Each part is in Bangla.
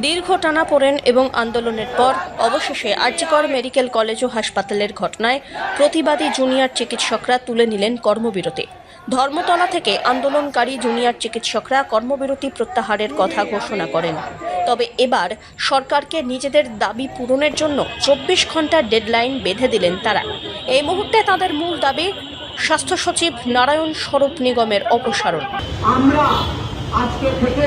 দীর্ঘ টানা পড়েন এবং আন্দোলনের পর অবশেষে আর্জিকর মেডিকেল কলেজ ও হাসপাতালের ঘটনায় প্রতিবাদী জুনিয়র চিকিৎসকরা তুলে নিলেন কর্মবিরতি। ধর্মতলা থেকে আন্দোলনকারী জুনিয়র চিকিৎসকরা কর্মবিরতি প্রত্যাহারের কথা ঘোষণা করেন। তবে এবার সরকারকে নিজেদের দাবি পূরণের জন্য চব্বিশ ঘণ্টার ডেডলাইন বেঁধে দিলেন তারা। এই মুহূর্তে তাদের মূল দাবি, স্বাস্থ্য সচিব নারায়ণ স্বরূপ নিগমের অপসারণ। আমরা আজকে থেকে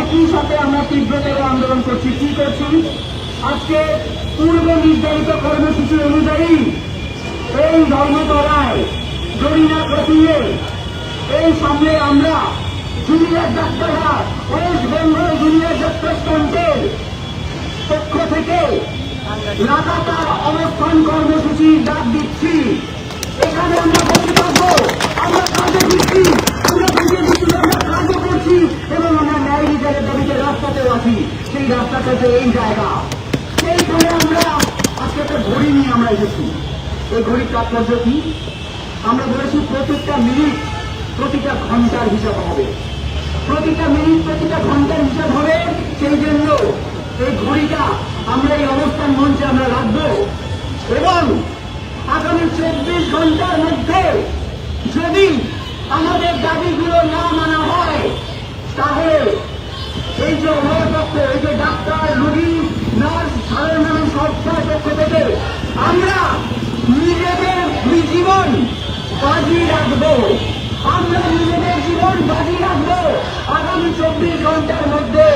একই সাথে আমরা তীব্রতর আন্দোলন করছি। কি করছি? আজকে পূর্ব নির্ধারিত কর্মসূচি অনুযায়ী এই ধর্মতলায় জরিনা কাটিয়ে এই সামনে আমরা জুনিয়র ডাক্তাররা, ওয়েস্ট বেঙ্গল জুনিয়র ডাক্তার ফ্রন্টের পক্ষ থেকে লাগাতার অবস্থান কর্মসূচি ডাক দিচ্ছি। এখানে আমরা কাজে দিচ্ছি আমরা বুঝিয়ে দিচ্ছি যে আমরা কাজও করছি এবং আমরা ন্যায় বিচারের দাবিতে রাস্তাতেও আছি সেই রাস্তাটা হচ্ছে এই জায়গা সেইখানে আমরা আজকে একটা ঘড়ি নিয়ে আমরা এসেছি। এই ঘড়ির তাৎপর্য কি আমরা বলেছি প্রত্যেকটা মিনিট প্রতিটা ঘণ্টার হিসাব হবে। প্রতিটা মিনিট প্রতিটা ঘণ্টার হিসাব হবে, সেই জন্য এই ঘড়িটা আমরা এই অবস্থান মঞ্চে আমরা রাখব। এবং আগামী চব্বিশ ঘণ্টার মধ্যে যদি আমাদের দাবিগুলো না থেকে আমরা নিজেদের জীবন বাজি রাখব। আমরা নিজেদের জীবন বাজি রাখব। আগামী চব্বিশ ঘণ্টার মধ্যে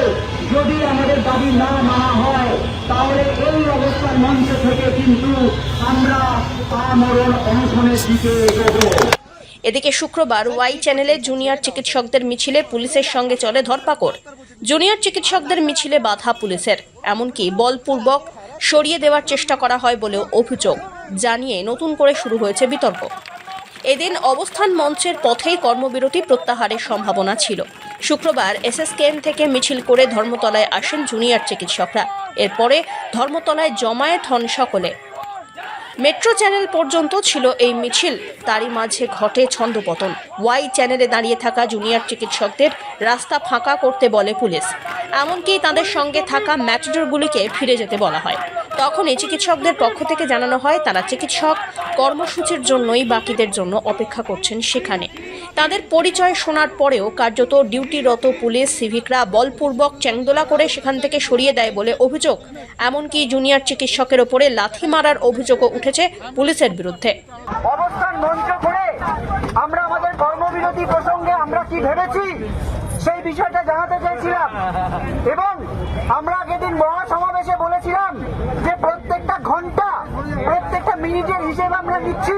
যদি আমাদের দাবি না মানা হয়, তাহলে এই অবস্থার মঞ্চ থেকে কিন্তু আমরা আমরণ অনশনের দিকে এগোবো। এদিকে শুক্রবার ওয়াই চ্যানেলে জুনিয়র চিকিৎসকদের মিছিলে পুলিশের সঙ্গে চলে ধরপাকড়। জুনিয়র চিকিৎসকদের মিছিলে বাধা পুলিশের, এমনকি বলপূর্বক সরিয়ে দেওয়ার চেষ্টা করা হয় বলেও অভিযোগ। জানিয়ে নতুন করে শুরু হয়েছে বিতর্ক। এদিন অবস্থান মঞ্চের পথেই কর্মবিরতি প্রত্যাহারের সম্ভাবনা ছিল। শুক্রবার এসএসকেএম থেকে মিছিল করে ধর্মতলায় আসেন জুনিয়র চিকিৎসকরা। এরপরে ধর্মতলায় জমায়েত হন সকলে। মেট্রো চ্যানেল পর্যন্ত ছিল এই মিছিল। তারই মাঝে ঘটে ছন্দপতন। ওয়াই চ্যানেলে দাঁড়িয়ে থাকা জুনিয়র চিকিৎসকদের রাস্তা ফাঁকা করতে বলে পুলিশ। এমনকি তাদের সঙ্গে থাকা ম্যাচডোরগুলিকে ফিরে যেতে বলা হয়। তখনই চিকিৎসকদের পক্ষ থেকে জানানো হয়, তারা চিকিৎসক কর্মসূচির জন্যই বাকিদের জন্য অপেক্ষা করছেন সেখানে। তাদের পরিচয় শোনার পরেও কার্যত ডিউটিরত পুলিশ সিভিকরা বলপূর্বক চ্যাংদোলা করে সেখান থেকে সরিয়ে দেয় বলে অভিযোগ। এমনকি জুনিয়র চিকিৎসকের ওপরে লাথি মারার অভিযোগও উঠেছে পুলিশের বিরুদ্ধে। অবস্থান মঞ্চ করে আমরা আমাদের কর্মবিরতি প্রসঙ্গে আমরা কি ভেবেছি সেই বিষয়টা জানাতে চাইছিলাম এবং আমরা আগের দিন মহাসমাবেশে বলেছিলাম যে প্রত্যেকটা ঘণ্টা, প্রত্যেকটা মিনিটের হিসেব আমরা নিচ্ছি।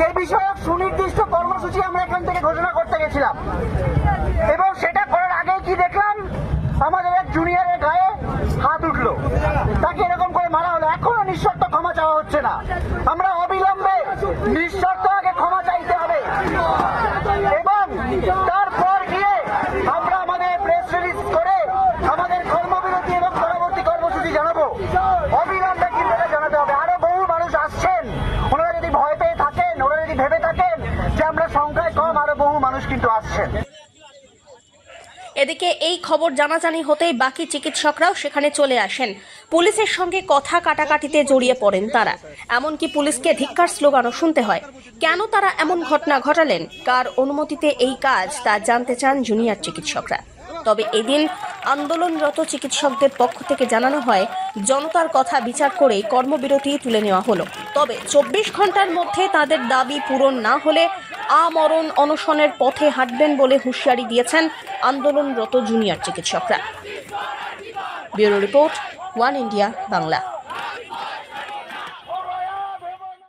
সেই বিষয়ক সুনির্দিষ্ট কর্মসূচি আমরা এখান থেকে ঘোষণা করতে গেছিলাম। এবং সেটা করার আগে কি দেখলাম? আমাদের এক জুনিয়রের গায়ে হাত উঠল। তাকে এরকম করে মারা হলো। এখনও নিঃশর্ত ক্ষমা চাওয়া হচ্ছে না। আমরা অবিলম্বে নিঃশর্ত আগে ক্ষমা চাইতে হবে। এবং তারপর গিয়ে আমরা আমাদের প্রেস রিলিজ করে আমাদের কর্মবিরতি এবং পরবর্তী কর্মসূচি জানাব অবিলম্বে কিন্তু এটা জানাতে হবে আরও বহু মানুষ আসছেন ওনারা যদি ভয় পেয়ে থাকেন ওনারা যদি ভেবে থাকেন যে আমরা সংখ্যায় কম আরও বহু মানুষ কিন্তু আসছেন। এদিকে এই খবর জানাজানি হতেই বাকি চিকিৎসকরাও সেখানে চলে আসেন। পুলিশের সঙ্গে কথা কাটাকাটিতে জড়িয়ে পড়েন তারা। এমনকি পুলিশকে ধিক্কার স্লোগানও শুনতে হয়। কেন তারা এমন ঘটনা ঘটালেন? কার অনুমতিতে এই কাজ তা জানতে চান জুনিয়র চিকিৎসকরা। তবে এদিন আন্দোলনরত চিকিৎসকদের পক্ষ থেকে জানানো হয়, জনতার কথা বিচার করে কর্মবিরতি তুলে নেওয়া হলো। তবে চব্বিশ ঘণ্টার মধ্যে তাদের দাবি পূরণ না হলে আমরণ অনশনের পথে হাঁটবেন বলে হুঁশিয়ারি দিয়েছেন আন্দোলনরত জুনিয়র চিকিৎসকরা। Bureau report, one India, Bangla.